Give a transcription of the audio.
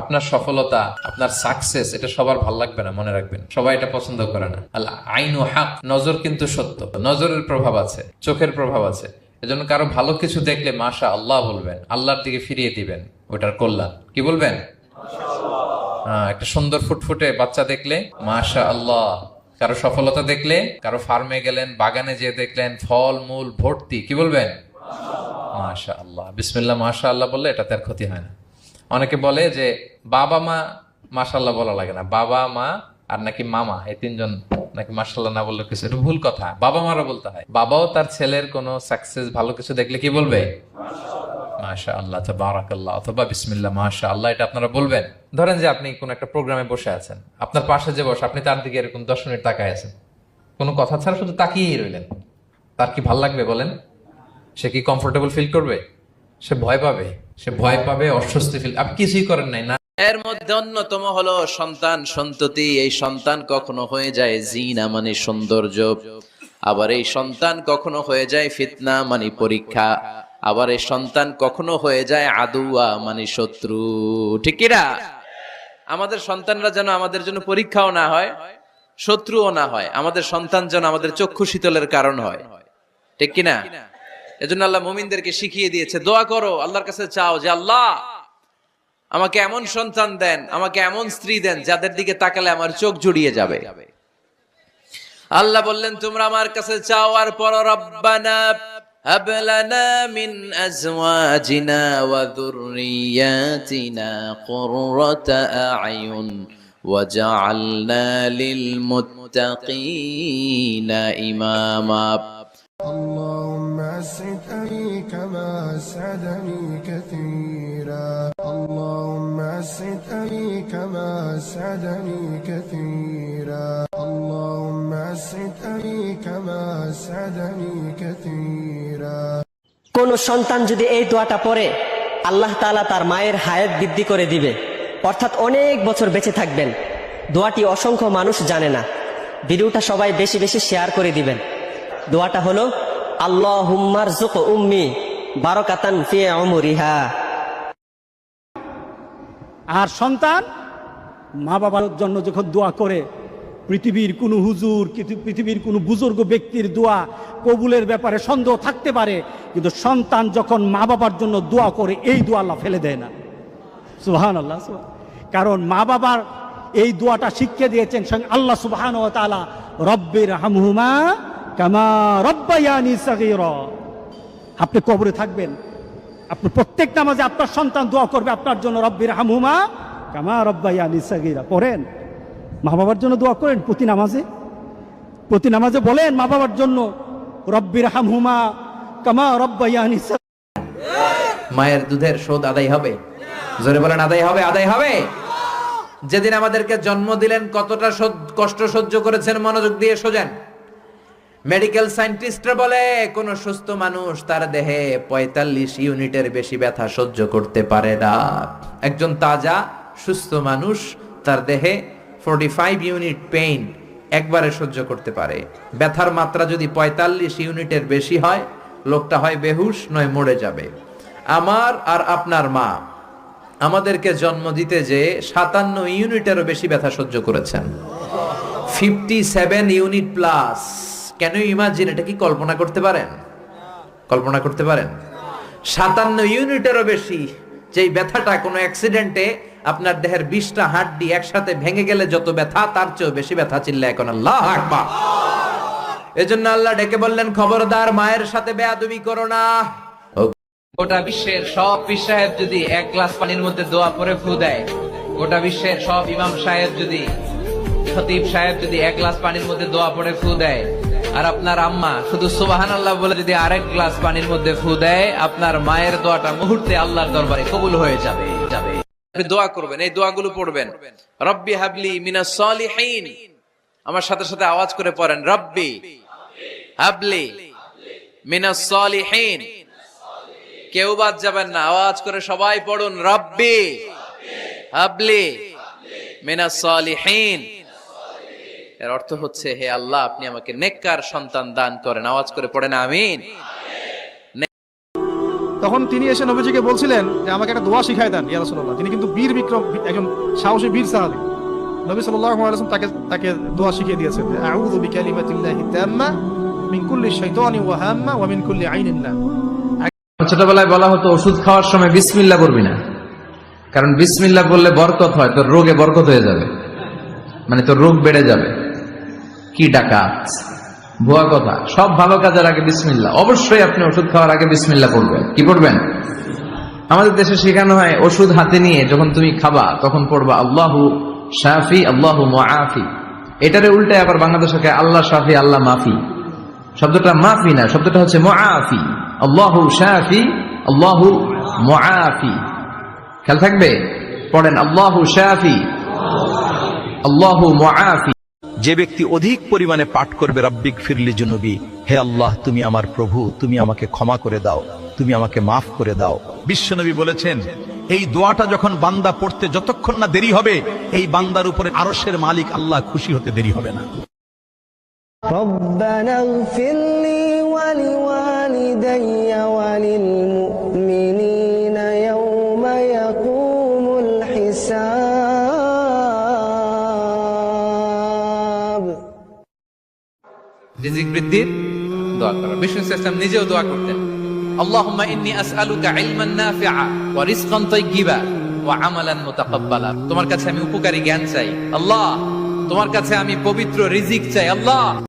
আপনার সফলতা আপনার সাকসেস এটা সবার ভালো লাগবে না মনে রাখবেন। সবাই এটা পছন্দ করে না। আল্লাহ আইন ও হাক নজর কিন্তু সত্য। নজরের প্রভাব আছে চোখের প্রভাব আছে। এজন্য কারও ভালো কিছু দেখলে মাশা আল্লাহ বলবেন আল্লাহর দিকে ফিরিয়ে দিবেন ওটার কল্যাণ। কি বলবেন? হ্যাঁ, একটা সুন্দর ফুটফুটে বাচ্চা দেখলে মাশা আল্লাহ কারও সফলতা দেখলে কারও ফার্মে গেলেন বাগানে যেয়ে দেখলেন ফল মূল ভর্তি কি বলবেন? মাশা আল্লাহ বিসমিল্লাহ মাশা আল্লাহ বললে এটাতে আর ক্ষতি হয় না। অনেকে বলে যে বাবা, মা মাশাল্লাহ বলা লাগে না। বাবা, মা আর নাকি মামা, এই তিনজন নাকি মাশাল্লাহ না বললে কিছু। এটা ভুল কথা। বাবা, মারা বলতে হয়। বাবাও তার ছেলের কোনো সাকসেস ভালো কিছু দেখলে কি বলবে? মাশা আল্লাহ বারাকাল্লাহ অথবা বিসমিল্লাহ মাশা আল্লাহ এটা আপনারা বলবেন। ধরেন যে আপনি কোন একটা প্রোগ্রামে বসে আছেন। আপনার পাশে যে বসে, আপনি তার দিকে এরকম দশ মিনিট তাকায় আছেন। কোনো কথা ছাড়া শুধু তাকিয়েই রইলেন। তার কি ভালো লাগবে বলেন? সে কি কমফোর্টেবল ফিল করবে? সে ভয় পাবে? সে ভয় পাবে, অস্বস্তি ফিল আপনি কিছুই করেন নাই, না এর মধ্যে অন্যতম হলো সন্তান সন্ততি, এই সন্তান কখনো হয়ে যায় জিনা মানে সৌন্দর্য। আবার এই সন্তান কখনো হয়ে যায় ফিতনা মানে পরীক্ষা। আবার এই সন্তান কখনো হয়ে যায় আদুয়া মানে শত্রু। ঠিক কিনা আমাদের সন্তানরা যেন আমাদের জন্য পরীক্ষাও না হয়, শত্রুও না হয়, আমাদের সন্তান যেন আমাদের চক্ষু শীতলের কারণ হয়। ঠিক কিনা এজন্য আল্লাহ মুমিনদেরকে শিখিয়ে দিয়েছে দোয়া করো আল্লাহর কাছে চাও যে আল্লাহ আমাকে এমন সন্তান দেন আমাকে এমন স্ত্রী দেন যাদের দিকে তাকালে আমার চোখ জুড়িয়ে যাবে আল্লাহ বললেন তোমরা আমার কাছে চাও আর পর রব্বানা هب لنا من أزواجنا وذرياتنا قرة أعين وجعلنا للمتقين إماما اللهم اسعد أبي كما أسعدني كثيرا اللهم اسعد أبي كما أسعدني كثيرا اللهم اسعد أبي كما أسعدني كثيرا কোন সন্তান যদি এই দোয়াটা পড়ে আল্লাহ তাআলা তার মায়ের হায়াত বৃদ্ধি করে দিবে অর্থাৎ অনেক বছর বেঁচে থাকবেন দোয়াটি অসংখ্য মানুষ জানে না ভিডিওটা সবাই বেশি বেশি শেয়ার করে দিবেন দোয়াটা হলো আল্লাহ উম্মি বারকাতান আর সন্তান মা বাবার জন্য যখন দোয়া করে, পৃথিবীর কোনো হুজুর পৃথিবীর কোনো বুজুর্গ ব্যক্তির দোয়া কবুলের ব্যাপারে সন্দেহ থাকতে পারে, কিন্তু সন্তান যখন মা বাবার জন্য দোয়া করে, এই দোয়া আল্লাহ ফেলে দেয় না। সুহান আল্লাহ কারণ মা বাবার এই দোয়াটা শিখিয়ে দিয়েছেন স্বয়ং আল্লাহ তালা রব্বির হামহুমা কামা আপনি কবরে থাকবেন। আপনি প্রত্যেক নামাজে আপনার সন্তান দোয়া করবে, আপনার জন্য রব্বির হামহুমা কামা রব্বায়ানি সাগীরা। পড়েন। মা বাবার জন্য দোয়া করেন প্রতি নামাজে। প্রতি নামাজে বলেন, মা বাবার জন্য রব্বির হামহুমা কামা রব্বায়ানি। মায়ের দুধের শোধ আদায় হবে। জোরে বলেন, আদায় হবে আদায় হবে। যেদিন আমাদেরকে জন্ম দিলেন, কতটা কষ্ট সহ্য করেছেন, মনোযোগ দিয়ে সোজেন মেডিকেল সায়েন্টিস্টরা বলে, কোন সুস্থ মানুষ তার দেহে পঁয়তাল্লিশ ইউনিটের বেশি ব্যথা সহ্য করতে পারে না। একজন তাজা, সুস্থ মানুষ তার দেহে ফোরটি ফাইভ ইউনিট পেইন একবারে সহ্য করতে পারে। ব্যথার মাত্রা যদি পঁয়তাল্লিশ ইউনিটের বেশি হয়, লোকটা হয় বেহুশ, নয় মরে যাবে। আমার আর আপনার মা আমাদেরকে জন্ম দিতে যে সাতান্ন ইউনিটেরও বেশি ব্যথা সহ্য করেছেন। Fifty seven unit plus can imagine এটা কি কল্পনা করতে পারেন? কল্পনা করতে পারেন? সাতান্ন ইউনিটেরও বেশি যেই ব্যথাটা কোনো অ্যাক্সিডেন্টে আপনার দেহের বিশটা হাড্ডি একসাথে ভেঙে গেলে যত ব্যথা, তার চেয়েও বেশি ব্যথা চিল্লা এখন আল্লাহ আকবার। এজন্য আল্লাহ ডেকে বললেন, খবরদার, মায়ের সাথে বেয়াদবি করো না। গোটা বিশ্বের সব পীর সাহেব যদি এক গ্লাস পানির মধ্যে দোয়া পরে ফু দেয়, গোটা বিশ্বের সব ইমাম সাহেব যদি, খতিব সাহেব যদি এক গ্লাস পানির মধ্যে দোয়া পরে ফু দেয় আর আপনার আম্মা, শুধু সুবাহান আল্লাহ বলে যদি আরেক গ্লাস পানির মধ্যে ফু দেয়, আপনার মায়ের দোয়াটা মুহূর্তে আল্লাহর দরবারে কবুল হয়ে যাবে যাবে। আপনি দোয়া করবেন, এই দোয়াগুলো পড়বেন। রব্বি হাবলি মিনাস সলিহিন। আমার সাথে সাথে আওয়াজ করে পড়েন, রব্বি হাবলি মিনাস সলিহিন। কেউ বাদ যাবেন না, আওয়াজ করে সবাই পড়ুন, রব্বি হাবলি মিনাস সলিহিন। এর অর্থ হচ্ছে হে আল্লাহ আপনি আমাকে নেককার সন্তান দান করেন। আওয়াজ করে পড়েন আমিন। তখন তিনি এসে নবীজিকে বলছিলেন যে আমাকে একটা দোয়া শিখাই দেন ইয়া রাসূলুল্লাহ। তিনি কিন্তু বীর বিক্রম একজন সাহসী বীর সাহাবী। নবী সাল্লাল্লাহু আলাইহি ওয়াসাল্লাম তাকে তাকে দোয়া শিখিয়ে দিয়েছেন যে আউযু বিকালিমাতিল্লাহি তাম্মা মিন কুল্লি শাইতানি ওয়া হাম্মা ওয়া মিন কুল্লি আইনিন লাম ছোটবেলায় বলা হতো ওষুধ খাওয়ার সময় বিসমিল্লা করবি না। কারণ বিসমিল্লা বললে বরকত হয় তোর রোগে বরকত হয়ে যাবে। মানে তোর রোগ বেড়ে যাবে। কি ডাকাত? ভুয়া কথা। সব ভালো কাজের আগে বিসমিল্লা অবশ্যই আপনি ওষুধ খাওয়ার আগে বিসমিল্লা পড়বেন। কি পড়বেন? আমাদের দেশে শেখানো হয়, ওষুধ হাতে নিয়ে যখন তুমি খাবা, তখন পড়বা আল্লাহু শাফি, আল্লাহু মুআফি। এটারে উল্টে আবার বাংলাদেশকে আল্লাহ শাফি, আল্লাহ মাফি। শব্দটা মাফি না, শব্দটা হচ্ছে মুআফি। আল্লাহু শাফি, আল্লাহু মুআফি। খেয়াল থাকবে? পড়েন, আল্লাহু শাফি, আল্লাহু মুআফি। যে ব্যক্তি অধিক পরিমাণে পাঠ করবে রাব্বিক ফিরলি জুনুবি হে আল্লাহ তুমি আমার প্রভু তুমি আমাকে ক্ষমা করে দাও তুমি আমাকে মাফ করে দাও বিশ্বনবী বলেছেন এই দোয়াটা যখন বান্দা পড়তে যতক্ষণ না দেরি হবে এই বান্দার উপরে আরশের মালিক আল্লাহ খুশি হতে দেরি হবে না ربنا اغفر لي ولوالدي وللمؤمنين রিজিক বৃদ্ধির দোয়া করা। বিষ্ণু নিজেও দোয়া করতেন, আল্লাহুম্মা ইন্নী আসআলুকা ইলমান নাফিআ ওয়া রিজকান তোমার কাছে আমি উপকারী জ্ঞান চাই। আল্লাহ, তোমার কাছে আমি পবিত্র রিজিক চাই। আল্লাহ!